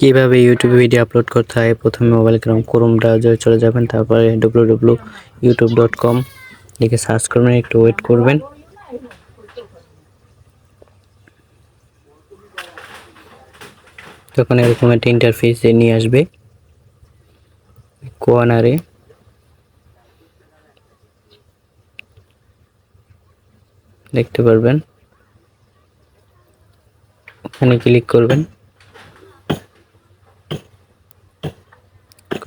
কীভাবে ইউটিউবে video upload করতে হয়, প্রথমে মোবাইল ক্রম ক্রোম ব্রাউজারে চলে যাবেন, তারপরে W W YouTube dot com লিখে সার্চ করবেন, একটু ওয়েট করবেন। তখন এরকম একটা ইন্টারফেস নিয়ে আসবে কোয়ানারে দেখতে পারবেন। ওখানে ক্লিক করবেন।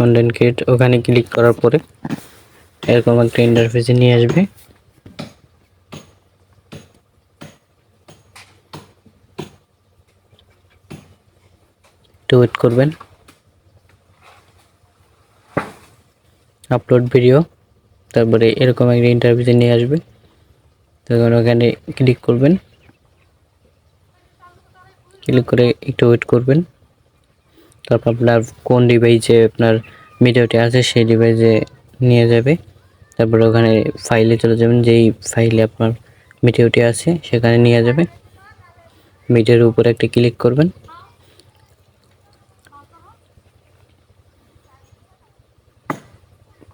কন্টেন্ট ক্রিয়েট ওখানে ক্লিক করার পরে এরকম একটা ইন্টারফেসে নিয়ে আসবে। একটু ওয়েট করবেন। আপলোড ভিডিও তারপরে এরকম একটা ইন্টারভিউতে নিয়ে আসবে। তখন ওখানে ক্লিক করবেন। ক্লিক করে একটু ওয়েট করবেন। তারপর আপনার কোন ডিভাইসে আপনার ভিডিওটি আছে সেই ডিভাইসে নিয়ে যাবে। তারপর ওখানে ফাইলে চলে যাবেন, যেই ফাইলে আপনার ভিডিওটি আছে সেখানে নিয়ে যাবে। ভিডিওর উপরে একটা ক্লিক করবেন।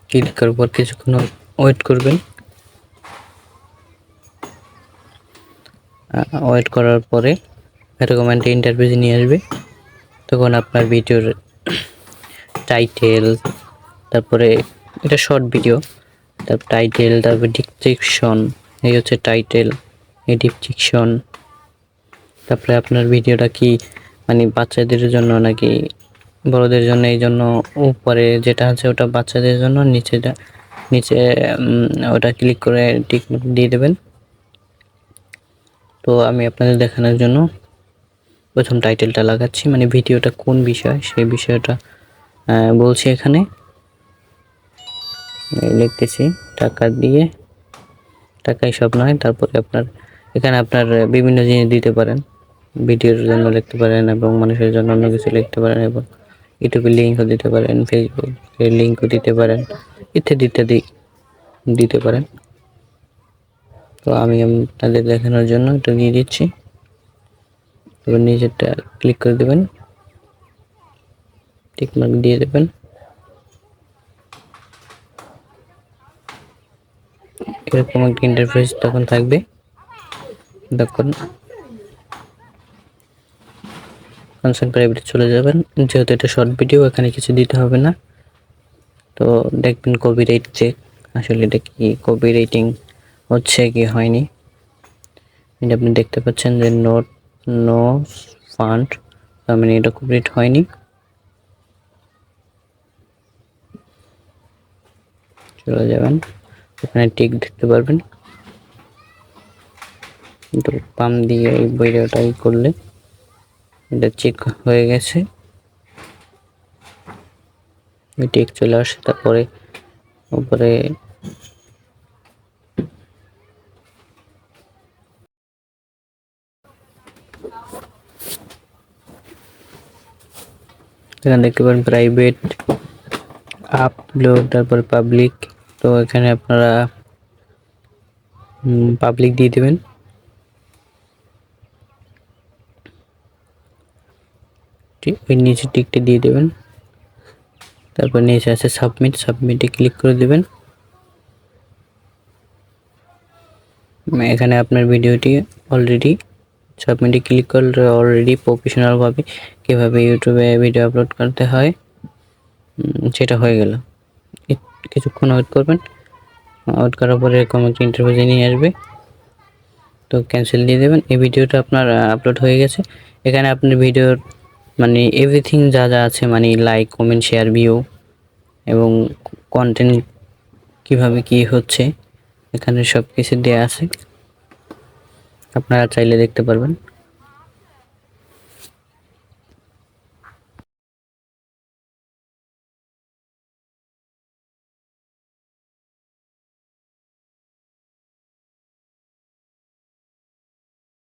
ক্লিক করার পর কিছুক্ষণ ওয়েট করবেন। ওয়েট করার পরে এরকম একটা ইন্টারভিউ নিয়ে আসবে। তখন আপনার ভিডিওর টাইটেল তারপরে এটা শর্ট ভিডিও তারপর টাইটেল তারপর ডিসক্রিপশন এই হচ্ছে টাইটেল এই ডিসক্রিপশন তারপরে আপনার ভিডিওটা কি মানে বাচ্চাদের জন্য নাকি বড়দের জন্য, এই জন্য উপরে যেটা আছে ওটা বাচ্চাদের জন্য নিচেটা নিচে ওটা ক্লিক করে টিক দিয়ে দেবেন। তো আমি আপনাদের দেখানোর জন্য প্রথম টাইটেলটা লাগাচ্ছি মানে ভিডিওটা কোন বিষয়, সেই বিষয়টা বলছি এখানে। লিখতেছি, টাকা দিয়ে, টাকাই সব নয়, তারপরে আপনার, এখানে আপনার বিভিন্ন জিনিস দিতে পারেন, ভিডিওর জন্য লিখতে পারেন এবং মানুষের জন্য অন্য কিছু লিখতে পারেন এবং ইউটিউবের লিঙ্কও দিতে পারেন ফেসবুকের লিঙ্কও দিতে পারেন, ইত্যাদি ইত্যাদি দিতে পারেন। তো আমি আপনাদের দেখানোর জন্য এটা দিয়ে দিচ্ছি এবার নিজেরটা ক্লিক করে দেবেন। টিক মার্ক দিয়ে দেবেন। এরকম একটা ইন্টারফেস তখন থাকবে। তখন কনসেন্ট প্রাইভেটে চলে যাবেন। যেহেতু এটা শর্ট ভিডিও এখানে কিছু দিতে হবে না। তো দেখবেন কপিরাইট চেক আসলে এটা কি কপি রেটিং হচ্ছে কি হয়নি? এটা আপনি দেখতে পাচ্ছেন যে নোট নো ফান্ড তার মানে এটা কমপ্লিট হয়নি। চলে যাবেন, এখানে টিক দেখতে পারবেন। পাম দিয়ে এই ভিডিওটাই করলে এটা চেক হয়ে গেছে। টিক চলে আসে, তারপরে উপরে এখানে দেখতে পারেন প্রাইভেট আপলোড তারপর পাবলিক তো এখানে আপনারা পাবলিক দিয়ে দেবেন। ওই নিচে টিকটা দিয়ে দেবেন। তারপর নিচে আছে সাবমিট সাবমিটে ক্লিক করে দেবেন। এখানে আপনার ভিডিওটি অলরেডি সাবমিটে ক্লিক করলে অলরেডি প্রফেশনালভাবে কীভাবে ইউটিউবে ভিডিও আপলোড করতে হয় সেটা হয়ে গেল। কিছুক্ষণ ওয়েট করবেন। ওয়েট করার পরে এরকম একটা ইন্টারভিউ নিয়ে আসবে। তো ক্যান্সেল দিয়ে দেবেন। এই ভিডিওটা আপনার আপলোড হয়ে গেছে। এখানে আপনার ভিডিওর মানে এভরিথিং যা যা আছে মানে লাইক কমেন্ট শেয়ার ভিউ এবং কন্টেন্ট কীভাবে কি হচ্ছে, এখানে সব কিছু দেওয়া আছে। আপনারা চাইলে দেখতে পারবেন।